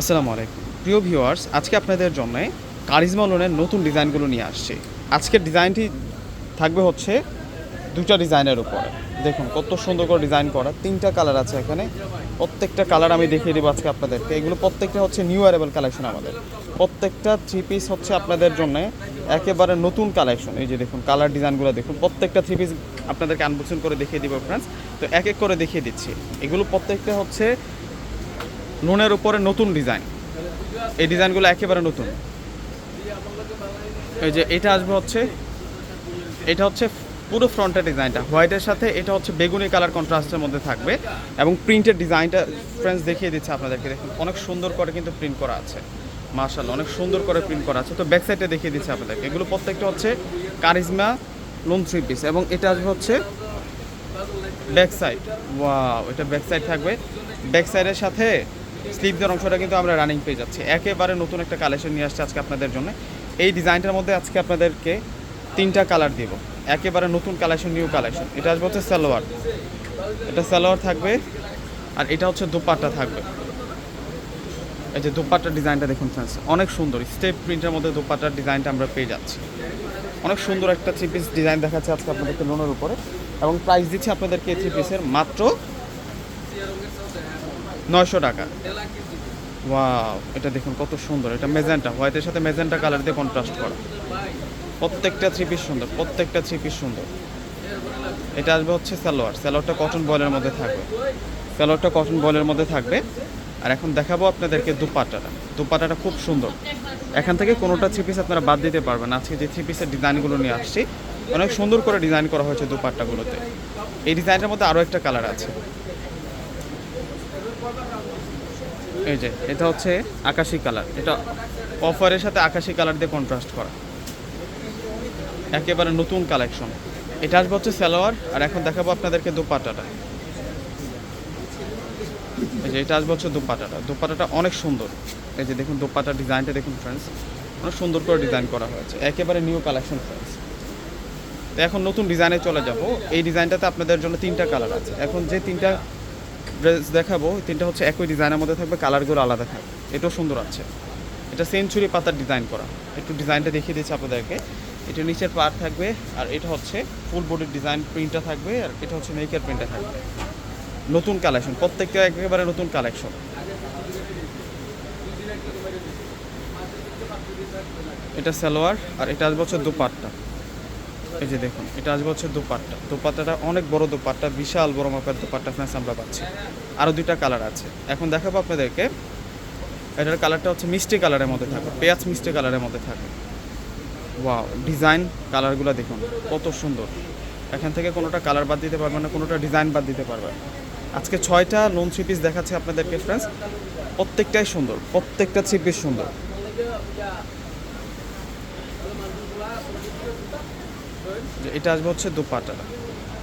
আসসালামু আলাইকুম। প্রিয় ভিউয়ার্স, আজকে আপনাদের জন্য কারিজমা লোনের নতুন ডিজাইনগুলো নিয়ে আসছি। আজকের ডিজাইনটি থাকবে হচ্ছে দুটা ডিজাইনের উপরে। দেখুন, কত সুন্দর করে ডিজাইন করা। তিনটা কালার আছে এখানে। প্রত্যেকটা কালার আমি দেখিয়ে দেবো আজকে আপনাদেরকে। এগুলো প্রত্যেকটা হচ্ছে নিউ অ্যারেবল কালেকশন আমাদের। প্রত্যেকটা থ্রি পিস হচ্ছে আপনাদের জন্য একেবারে নতুন কালেকশন। এই যে দেখুন, কালার ডিজাইনগুলো দেখুন। প্রত্যেকটা থ্রি পিস আপনাদেরকে আনবক্সিং করে দেখিয়ে দিব ফ্রেন্ডস তো এক এক করে দেখিয়ে দিচ্ছি। এগুলো প্রত্যেকটা হচ্ছে লোনের উপরে নতুন ডিজাইন। এই ডিজাইনগুলো একেবারে নতুন। এই যে এটা আসবে হচ্ছে, এটা হচ্ছে পুরো ফ্রন্টের ডিজাইনটা। হোয়াইটের সাথে এটা হচ্ছে বেগুনি কালার কন্ট্রাস্টের মধ্যে থাকবে এবং প্রিন্টের ডিজাইনটা ফ্রেন্ডস দেখিয়ে দিচ্ছে আপনাদেরকে। দেখুন, অনেক সুন্দর করে কিন্তু প্রিন্ট করা আছে। মার্শাল অনেক সুন্দর করে প্রিন্ট করা আছে। তো ব্যাক সাইডে দেখিয়ে দিচ্ছে আপনাদেরকে। এগুলো প্রত্যেকটা হচ্ছে কারিজমা লোন থ্রি পিস এবং এটা আসবে হচ্ছে ব্যাক সাইড ওয়াও এটা ব্যাক সাইড থাকবে। ব্যাক সাইডের সাথে স্লিপদের অংশটা কিন্তু আমরা রানিং পেয়ে যাচ্ছি। একেবারে নতুন একটা কালেকশন নিয়ে আসছে আজকে আপনাদের জন্য। এই ডিজাইনটার মধ্যে আজকে আপনাদেরকে তিনটা কালার দিব। একেবারে নতুন কালেকশন নিউ কালেকশন এটা আসবে হচ্ছে সালোয়ার। এটা সালোয়ার থাকবে আর এটা হচ্ছে দুপাট্টা থাকবে। এই যে দুপাট্টার ডিজাইনটা দেখুন ফ্রেন্ডস অনেক সুন্দর। স্টেপ প্রিন্টের মধ্যে দুপাট্টার ডিজাইনটা আমরা পেয়ে যাচ্ছি। অনেক সুন্দর একটা থ্রি পিস ডিজাইন দেখাচ্ছে আজকে আপনাদেরকে লোনের উপরে। এবং প্রাইস দিচ্ছি আপনাদেরকে থ্রি পিসের মাত্র নয়শো টাকা। ওয়াও, এটা দেখুন কত সুন্দর, এটা মেজেন্টা, হোয়াইটের সাথে মেজেন্টা কালার দিয়ে কন্ট্রাস্ট করা। প্রত্যেকটা থ্রি পিস সুন্দর, প্রত্যেকটা থ্রি পিস সুন্দর। এটা আসবে হচ্ছে সালোয়ার, সালোয়ারটা কটন বয়েলের মধ্যে থাকবে। সালোয়ারটা কটন বয়েলের মধ্যে থাকবে। আর এখন দেখাবো আপনাদেরকে দুপাট্টাটা দুপাট্টাটা খুব সুন্দর। এখান থেকে কোনোটা থ্রি পিস আপনারা বাদ দিতে পারবেন আজকে যে থ্রি পিসের ডিজাইনগুলো নিয়ে আসছি, অনেক সুন্দর করে ডিজাইন করা হয়েছে দুপাট্টাগুলোতে। এই ডিজাইনটার মধ্যে আরও একটা কালার আছে। এই যে, এটা হচ্ছে আকাশি কালার। এটা অফারের সাথে আকাশি কালার দিয়ে কন্ট্রাস্ট করা। একেবারে নতুন কালেকশন এটা আসবে হচ্ছে সালোয়ার, আর এখন দেখাবো আপনাদেরকে দুপাটাটা। এই যে, এটা আসবে হচ্ছে দুপাটাটা। দুপাটাটা অনেক সুন্দর। এই যে, দেখুন দুপাটার ডিজাইনটা, দেখুন ফ্রেন্ডস অনেক সুন্দর করে ডিজাইন করা হয়েছে। একেবারে নিউ কালেকশন ফ্রেন্ডস তো এখন নতুন ডিজাইনে চলে যাব। এই ডিজাইনটাতে আপনাদের জন্য তিনটা কালার আছে। এখন যে তিনটা ড্রেস দেখাবো তিনটা হচ্ছে একই ডিজাইনের মধ্যে থাকবে কালারগুলো আলাদা থাকবে। এটাও সুন্দর আছে। এটা সেঞ্চুরি পাতার ডিজাইন করা। একটু ডিজাইনটা দেখিয়ে দিচ্ছি আপনাদেরকে। এটা নিচের পার্ট থাকবে, আর এটা হচ্ছে ফুল বডির ডিজাইন প্রিন্টটা থাকবে, আর এটা হচ্ছে নেকের প্রিন্টটা থাকবে। নতুন কালেকশন প্রত্যেকটা একেবারে নতুন কালেকশন এটা সালোয়ার, আর এটা আসবে হচ্ছে দুপাট্টা। এই যে দেখুন, এটা আসবে হচ্ছে দুপাট্টা। দুপাট্টাটা অনেক বড় দুপাট্টা, বিশাল বড় মাপের দুপাট্টা ফ্রেন্ডস আমরা পাচ্ছি। আরও দুইটা কালার আছে। এখন দেখাবো আপনাদেরকে, এটার কালারটা হচ্ছে মিষ্টি কালারের মধ্যে থাকবে, পেঁয়াজ মিষ্টি কালারের মধ্যে থাকবে। ওয়াও ডিজাইন কালারগুলো দেখুন, কত সুন্দর। এখান থেকে কোনোটা কালার বাদ দিতে পারবেন না, কোনোটা ডিজাইন বাদ দিতে পারবেন। আজকে ছয়টা লোন থ্রি পিস দেখাচ্ছে আপনাদেরকে ফ্রেন্ডস প্রত্যেকটাই সুন্দর, প্রত্যেকটা থ্রি পিস সুন্দর। এটা আসবে হচ্ছে দুপাটাটা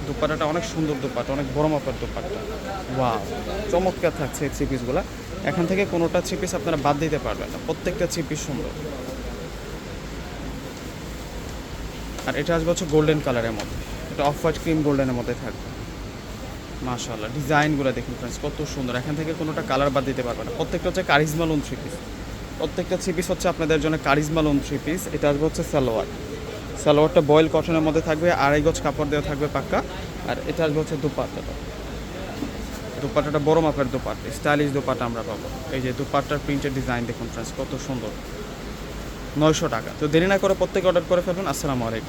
দুপাটাটা অনেক সুন্দর দুপাটা, অনেক বড় মাপের দুপাটা। ওয়া চমৎকার থাকছে এই পিসগুলো এখান থেকে কোনোটা থ্রি পিস আপনারা বাদ দিতে পারবেন না, প্রত্যেকটা থ্রি পিস সুন্দর। আর এটা আসবে হচ্ছে গোল্ডেন কালারের মধ্যে। এটা অফ হোয়াইট ক্রিম গোল্ডেনের মধ্যে থাকবে। মাশাআল্লাহ, ডিজাইনগুলো দেখুন ফ্রেন্ডস কত সুন্দর। এখান থেকে কোনোটা কালার বাদ দিতে পারবে না। প্রত্যেকটা হচ্ছে কারিজমা লোন থ্রি পিস প্রত্যেকটা থ্রি পিস হচ্ছে আপনাদের জন্য কারিজমা লোন থ্রি পিস এটা আসবে হচ্ছে সালোয়ার। সালোয়ারটা বয়েল কটনের মধ্যে থাকবে, আড়াই গজ কাপড় দেওয়া থাকবে পাক্কা। আর এটা আসবে হচ্ছে দুপাট্টাটা দুপাট্টাটা বড় মাপের দুপাট্টা স্টাইলিশ দুপাটা আমরা পাবো। এই যে দুপাট্টার প্রিন্টের ডিজাইন দেখুন ফ্রেন্ডস কত সুন্দর। নয়শো টাকা। তো দেরি না করে প্রত্যেকে অর্ডার করে ফেলবেন আসসালামু আলাইকুম।